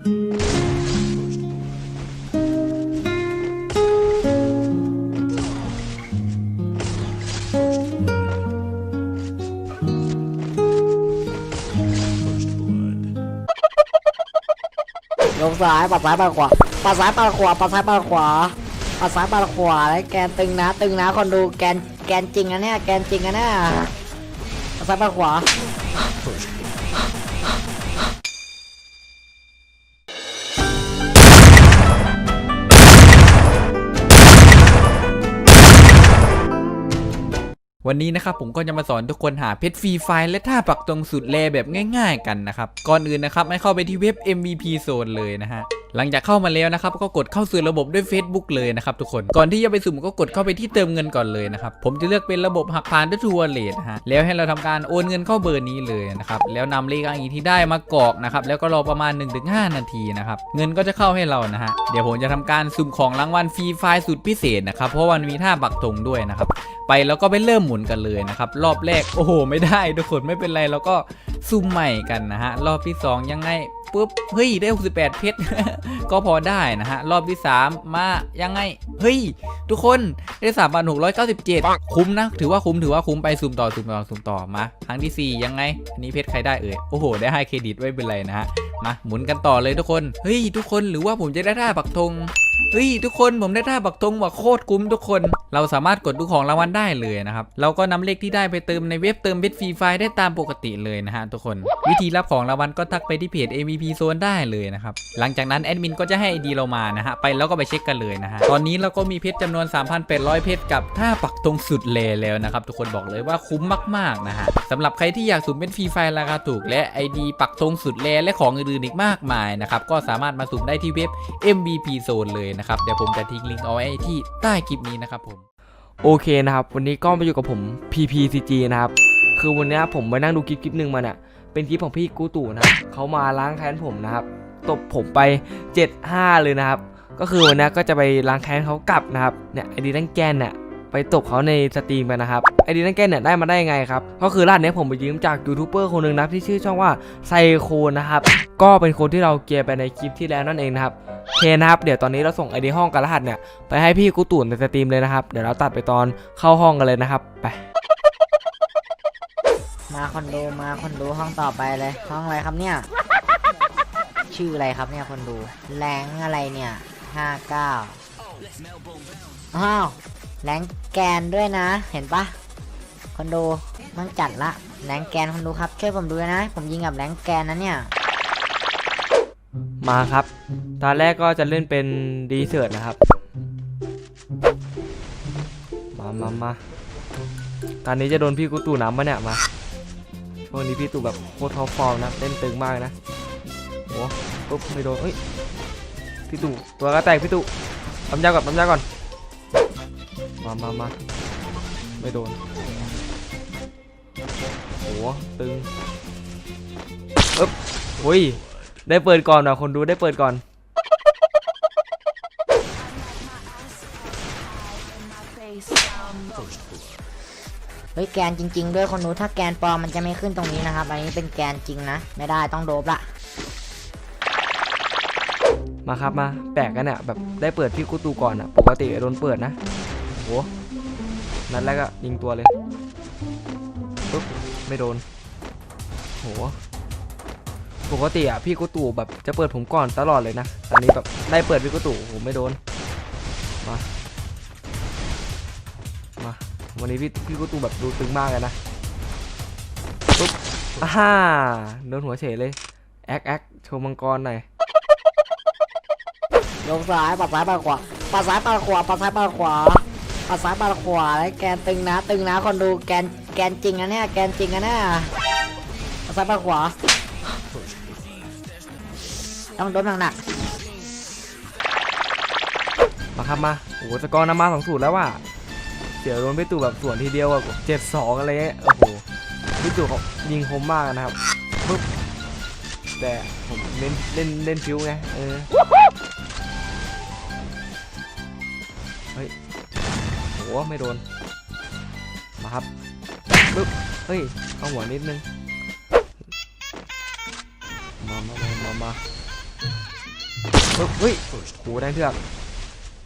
ยกซ้ายปัดซ้ายปัดขวาปัดซ้ายปัดขวาปัดซ้ายปัดขวาปัดซ้ายปัดขวาแล้วแกนตึงนะ ตึงนะคนดูแกนแกนจริงอะเนี่ยแกนจริงอะเนี่ยปัดซ้ายปัดขวา วันนี้นะครับผมก็จะมาสอนทุกคนหาเพชรฟรีไฟล์และท่าปักตรงสุดแลแบบง่าย ๆ กันนะครับ ก่อนอื่นนะครับให้เข้าไปที่เว็บ MVP Zone เลยนะฮะ หลังจากเข้ามาแล้วนะครับ ก็กดเข้าสู่ระบบด้วย Facebook เลยนะครับทุกคน ก่อนที่จะไปสุ่มก็กดเข้าไปที่เติมเงินก่อนเลยนะครับ ผมจะเลือกเป็นระบบหักผ่านด้วยทัวร์เลทฮะ แล้วให้เราทำการโอนเงินเข้าเบอร์นี้เลยนะครับ แล้วนำเลขอ้างอิงที่ได้มากรอกนะครับ แล้วก็รอประมาณ 1-5 นาทีนะครับ เงินก็จะเข้าให้เรานะฮะ เดี๋ยวผมจะทำการสุ่มของรางวัลฟรีไฟล์สุดพิเศษนะครับ เพราะวันมีท่าปักธงด้วยนะครับ ไปแล้วก็ไปเริ่มหมุนกันเลยนะครับ รอบแรกโอ้โห ไม่ได้ทุกคนไม่เป็นไรเราก็ซุ่มใหม่กันนะฮะ รอบที่ 2 ยังไงปุ๊บเฮ้ยได้ 68 เพชร ก็พอได้นะฮะ รอบที่ 3 มายังไง เฮ้ย ทุกคนได้ 3 6 9 7 คุ้มนะ ถือว่าคุ้มถือว่าคุ้มไปซุ่มต่อซุ่มต่อซุ่มต่อมาครั้งทีสี่4 ยังไง อันนี้เพชรใครได้เอ่ยโอ้โห ได้ให้เครดิตไว้เป็นไรนะฮะมาหมุนกันต่อเลยทุกคน เฮ้ย ทุกคนหรือว่าผมจะได้ท่าปักธง เฮ้ยทุกคนผมได้ท่าบักตรงว่าโคตรคุ้มทุกคน เราสามารถกดดูของรางวัลได้เลยนะครับ เราก็นำเลขที่ได้ไปเติมในเว็บเติมเบ็ดฟรีไฟล์ได้ตามปกติเลยนะฮะทุกคน วิธีรับของรางวัลก็ทักไปที่เพจ MVP Zone ได้เลยนะครับ หลังจากนั้นแอดมินก็จะให้ ID เรามานะฮะ ไปแล้วก็ไปเช็คกันเลยนะฮะ ตอนนี้เราก็มีเพชรจำนวน 3,800 เพชรกับท่าปักตรงสุดเลแล้วนะครับทุกคนบอกเลยว่าคุ้มมากๆนะฮะสำหรับใครที่อยากสุ่มเป็นฟรีไฟล์ราคาถูก และ ID ปักตรงสุดเลและของอื่นๆอีกมากมายนะครับก็สามารถมาสุ่มได้ที่เว็บ MVP Zone เลยนะครับ เดี๋ยวผมจะทิ้งลิงก์เอาไว้ที่ใต้คลิปนี้นะครับผม โอเคนะครับ วันนี้ก็มาอยู่กับผม PPCG นะครับ คือวันนี้ผมไปนั่งดูคลิปคลิปหนึ่งมาเนี่ยเป็นคลิปของพี่กูตู่นะครับเขามาล้างแค้นผมนะครับ ตบผมไป 7-5 เลยนะครับ ก็คือวันนี้ก็จะไปล้างแค้นเขากลับนะครับ เนี่ยไอดีนั่งแกนเนี่ย ไปตบเขาในสตรีมไปนะครับไอดีนั่งแกเนี่ยได้มาได้ยังไงครับก็คือร้านเนี้ยผมไปยืมจากยูทูบเบอร์คนหนึ่งนะที่ชื่อช่องว่าไซโคนะครับก็เป็นคนที่เราเกียร์ไปในคลิปที่แล้วนั่นเองนะครับโอเคนะครับเดี๋ยวตอนนี้เราส่งไอดีห้องกับรหัสเนี่ยไปให้พี่กูตู่ในสตรีมเลยนะครับเดี๋ยวเราตัดไปตอนเข้าห้องกันเลยนะครับไปมาคอนโดมาคอนโดห้องต่อไปเลยห้องอะไรครับเนี่ยชื่ออะไรครับเนี่ยคนดูแรงอะไรเนี่ยห้าเก้าอ้าว แรงแกนด้วยนะ เห็นปะคนดูต้องจัดละแรงแกนคนดูครับช่วยผมดูด้วยนะ ผมยิงกับแรงแกนนะเนี่ย มาครับ ตอนแรกก็จะเล่นเป็นดีเซิร์ตนะครับ มามามาตอนนี้จะโดนพี่กูตู่น้ำมาเนี่ยมาช่วงนี้พี่ตู่แบบโคตรท็อปฟอร์มนะเล่นตึงมากนะโอ้ปุ๊บไม่โดนเฮ้ยพี่ตู่ตัวก็แตกพี่ตู่ปั๊มยาก่อนปั๊มยาก่อน มามามาไม่โดนโหตึงปึ๊บโอ้ยได้เปิดก่อนนะคนดูได้เปิดก่อนเฮ้ยแกนจริง ๆ ด้วยคนดูถ้าแกนปลอมมันจะไม่ขึ้นตรงนี้นะครับ อันนี้เป็นแกนจริงนะ ไม่ได้ต้องโดบละมาครับมาแปลกกันเนี่ยแบบได้เปิดพี่กุตูก่อนอะ ปกติโดนเปิดนะโหนัดแรกก็ยิงตัวเลยปุ๊บไม่โดนโหปกติอะพี่กุตู่แบบจะเปิดผมก่อนตลอดเลยนะอันนี้แบบได้เปิดพี่กุตู่โหไม่โดนมามาวันนี้พี่พี่กุตู่แบบดูตึงมากเลยนะปุ๊บอ่าฮ่าโดนหัวเฉยเลยแอคแอคโชว์มังกรหน่อยยกซ้ายปัดซ้ายปัดขวาปัดซ้ายปัดขวาปัดซ้ายปัดขวา ปัดซ้ายปัดขวาแล้วแกนตึงนะ ตึงนะคนดูแกนแกนจริงอะเนี่ยแกนจริงอะเนี่ยปัดซ้ายปัดขวาต้องโดนหนักมาครับมาโอ้โหสกอร์นำมาสองสูตรแล้วว่ะเดี๋ยวโดนพี่ตู่แบบสวนทีเดียวอะเจ็ดสองอะไรเงี้ยโอ้โหพี่ตู่เขายิงคมมากนะครับปุ๊บแต่ผมเล่นเล่นเล่นฟิวไงเออ ไม่โดน มาครับปุ๊บเฮ้ยเอาหัวนิดนึง มามามามามาปึ๊บเฮ้ยโหได้เถือก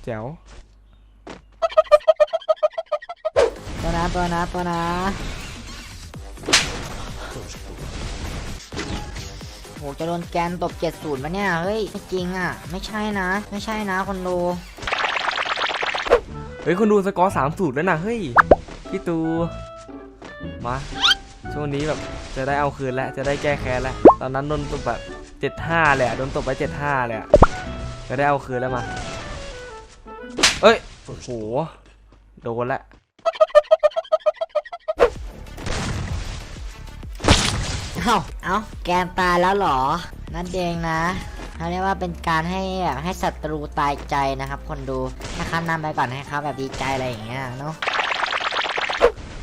แจ๋วตัวนะตัวนะตัวนะโหจะโดนแกนตบเจ็ดศูนย์ปะเนี่ย เฮ้ย ไม่จริงอะ ไม่ใช่นะ ไม่ใช่นะคนดู เฮ้ยคนดูสกอร์สามสูตรแล้วนะเฮ้ยพี่ตูมาช่วงนี้แบบจะได้เอาคืนแล้วจะได้แก้แค้นแล้วตอนนั้นโดนตบแบบเจ็ดห้าเลยอะโดนตบไปเจ็ดห้าเลยอะจะได้เอาคืนแล้วมาเอ้ยโอ้โหโดนละเอ้าเอ้าแกนตายแล้วเหรอ นั่นเองนะ เขาเรียกว่าเป็นการให้แบบให้ศัตรูตายใจนะครับ คนดูให้เขานำไปก่อนให้เขาแบบดีใจอะไรอย่างเงี้ยเนาะ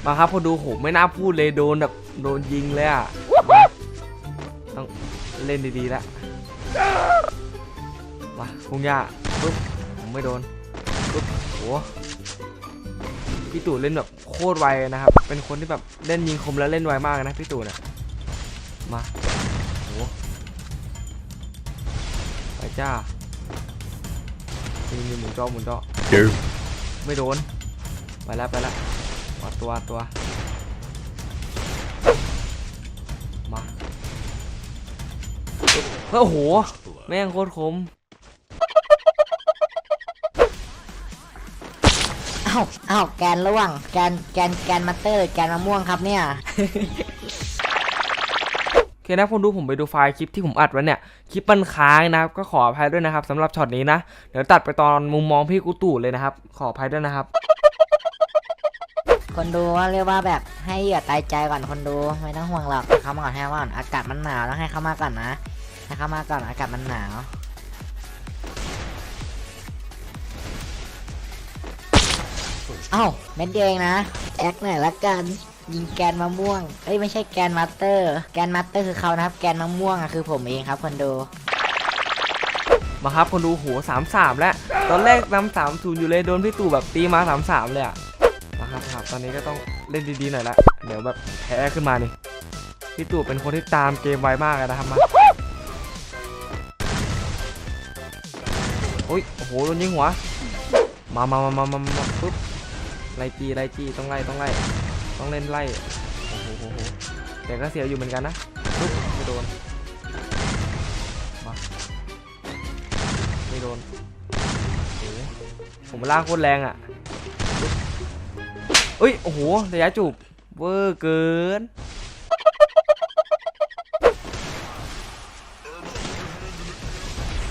มาครับคนดูโหไม่น่าพูดเลยโดนแบบโดนยิงเลยอะต้องเล่นดีๆแล้วมาพุงยาปุ๊บผมไม่โดนปุ๊บโหพี่ตู่เล่นแบบโคตรไวนะครับ เป็นคนที่แบบเล่นยิงคมแล้วเล่นไวมากนะพี่ตู่เนี่ยมา จ้ามีมีหมุนจอหมุนจอไม่โดน ไปแล้วไปแล้ววัดตัววัดตัว มาปุ๊บเฮ้ยโอ้โห แม่งโคตรคมเอ้าเอ้าแกนล่วงแกนแกนแกนมัตเตอร์แกนมะม่วงครับเนี่ยโอเค นะคนดูผมไปดูไฟล์คลิปที่ผมอัดไว้เนี่ยคลิปมันค้างนะครับก็ขออภัยด้วยนะครับสำหรับช็อตนี้นะเดี๋ยวตัดไปตอนมุมมองพี่กูตู่เลยนะครับ ขออภัยด้วยนะครับ คนดูว่าเรียกว่าแบบให้เหยื่อตายใจก่อนคนดูไม่ต้องห่วงหรอกให้เขามาก่อนให้เขามาก่อนอากาศมันหนาวต้องให้เขามาก่อนนะให้เขามาก่อนอากาศมันหนาวเอ้าเม็ดเดียวเองนะแอคหน่อยละกัน ยิงแกนมะม่วง เอ้ยไม่ใช่แกนมาสเตอร์ แกนมาสเตอร์คือเขานะครับ แกนมะม่วงอะคือผมเองครับคนดู มาครับคนดูโหสามสามแล้ว ตอนแรกนำสามศูนย์อยู่เลยโดนพี่ตู่แบบตีมาสามสามเลยอะมาครับครับตอนนี้ก็ต้องเล่นดีๆหน่อยละ เดี๋ยวแบบแพ้ขึ้นมานี่ พี่ตู่เป็นคนที่ตามเกมไวมากเลยนะครับมาโอ้ยโอ้โหโดนยิงหัว มามามามามามาปุ๊บไล่จีไล่จีต้องไล่ต้องไล่ ต้องเล่นไล่โอ้โหแต่ก็เสียอยู่เหมือนกันนะปุ๊บไม่โดนมาไม่โดนผมลากโคตรแรงอะเอ้ย โอ้โห ระยะจูบ เวอร์เกิน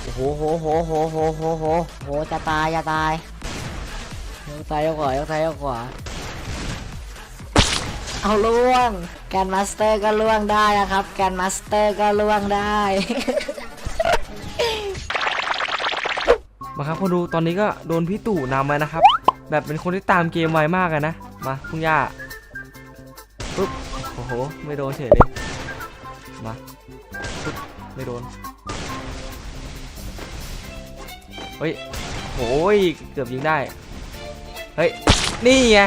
โอ้โหโหโหโหโหโหโหจะตาย จะตายยกซ้ายยกขวายกซ้ายยกขวา เอาล่วง แกนมาสเตอร์ก็ล่วงได้นะครับ แกนมาสเตอร์ก็ล่วงได้ มาครับคนดูตอนนี้ก็โดนพี่ตู่นำมานะครับ แบบเป็นคนที่ตามเกมไวมากอะนะ มาพุ่งย่าปุ๊บโอ้โห ไม่โดนเฉยเลยมาปุ๊บไม่โดนเฮ้ยโหยเกือบยิงได้ เฮ้ย นี่ไง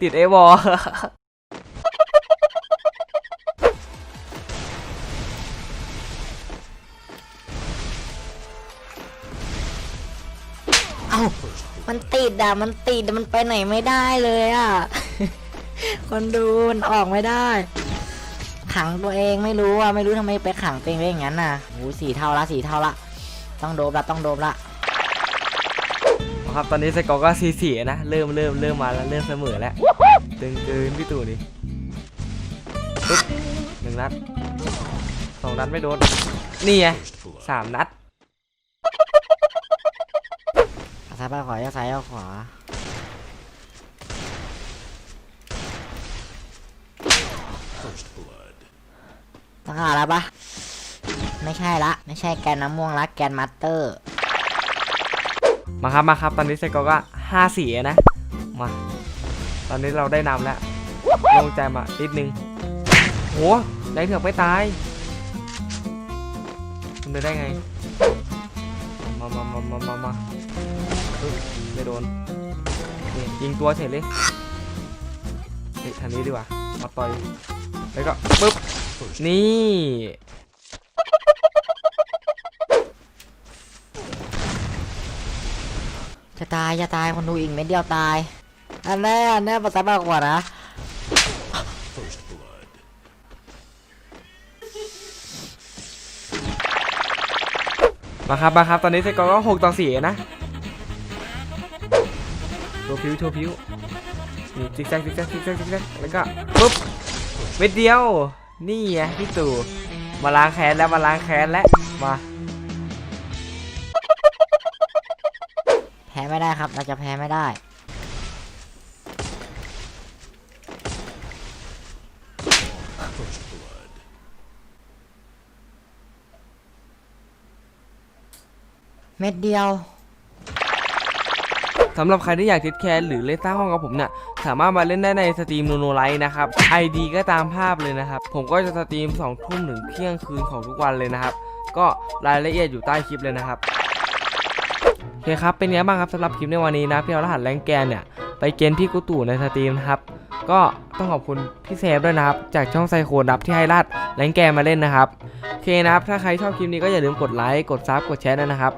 ติดเอวอ อ้ามันติดอะ มันติดมันไปไหนไม่ได้เลยอะ คนดูมันออกไม่ได้ ขังตัวเองไม่รู้อะ ไม่รู้ทำไมไปขังตัวเองไว้อย่างนั้นน่ะโอ้สีเท่าละสีเท่าละ ต้องโดบละต้องโดบละ ครับตอนนี้สกอร์ก็สีสีนะ เริ่มเริ่มเริ่มมาแล้วเริ่มเสมอแล้วตึงเกินพี่ตู่นี่ปุ๊บหนึ่งนัดสองนัดไม่โดน นี่ไงสามนัด ซ้ายไปขวาซ้ายไปขวาต้องหาแล้วปะไม่ใช่ละ ไม่ใช่แกนน้ำม่วงละแกนมัตเตอร์ มาครับมาครับ ตอนนี้สกอร์ก็ห้าสี่นะ มา ตอนนี้เราได้นำแล้วโลงใจมานิดนึงโหได้เถือกไม่ตายคุณได้ได้ไง มามามามามามา ไม่โดนนี่ยิงตัวเฉยเลยเฮ้ยทางนี้ดีกว่ามาต่อยแล้วก็ปึ๊บนี่จะตายจะตายคนดูอีกเม็ดเดียวตาย อันแน่อันแน่ปัสสาวะกว่านะมาครับมาครับ ตอนนี้สกอร์ก็หกต่อสี่นะโชว์พิวโชว์พิวนี่ซิกแซกซิกแซกซิกแซกซิกแซกแล้วก็ปุ๊บเม็ดเดียว นี่ไงพี่ตู่มาล้างแค้นแล้วมาล้างแค้นแล้วมาแพ้ไม่ได้ครับ เราจะแพ้ไม่ได้เม็ดเดียว สำหรับใครที่อยากทิดแคนหรือเล่นตั้างห้องกับผมเนี่ยสามารถมาเล่นได้ในสตรีมโนโนไลท์นะครับ ID ก็ตามภาพเลยนะครับ ผมก็จะสตรีม2ทุ่มถึงเที่ยงคืนของทุกวันเลยนะครับ ก็รายละเอียดอยู่ใต้คลิปเลยนะครับโอเคครับเป็นไงบ้างครับสำหรับคลิปในวันนี้นะพี่เอารหัสแรงแกนเนี่ยไปเกณฑ์พี่กุตู่ในสตรีมนะครับก็ต้องขอบคุณพี่เซฟด้วยนะครับ จากช่องไซโคดับที่ให้รหัสแรงแกนมาเล่นนะครับโอเคนะครับ ถ้าใครชอบคลิปนี้ก็อย่าลืมกดไลค์กดซับกดแชร์นะครับ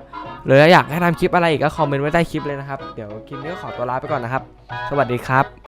หรืออยากให้ทำคลิปอะไรอีกก็คอมเมนต์ไว้ใต้คลิปเลยนะครับ เดี๋ยวคลิปนี้ก็ขอตัวลาไปก่อนนะครับ สวัสดีครับ